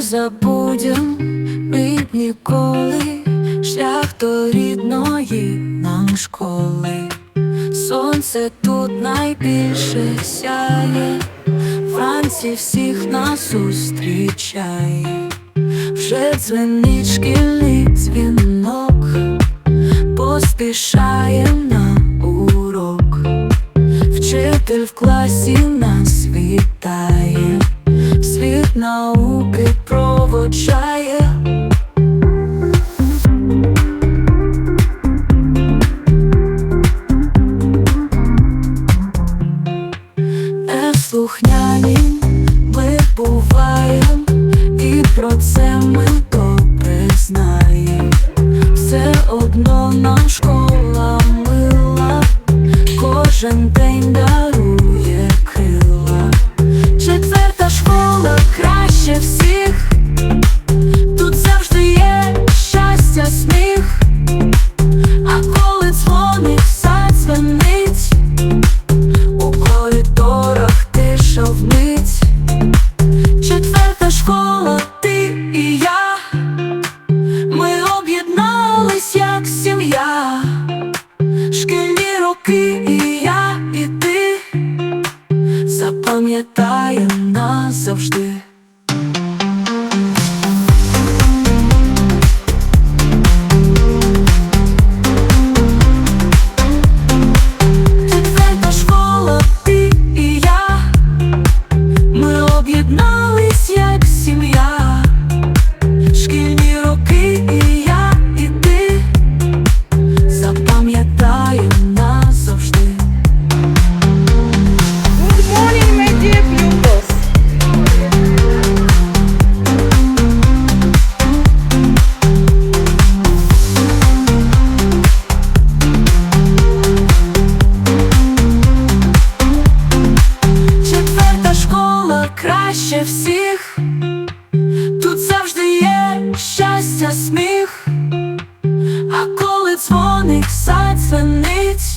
забудем ми ніколи, шлях до рідної нам школи. Сонце тут найбільше сяє, вранці всіх нас зустрічає, вже дзвенить шкільний дзвінок, поспішає на урок, вчитель в класі нас вітає, світ наук науки проводжає. Неслухняні ми буваєм, і про це ми добре знаєм. Все одно нам школа мила, кожен день дарує а коли дзвоник задзвенить. У коридорах тиша вмить. Четверта школа, ти і я. Ми об'єднались як сім'я. Шкільні роки краще всіх, тут завжди є щастя, сміх, а коли дзвоник задзвенить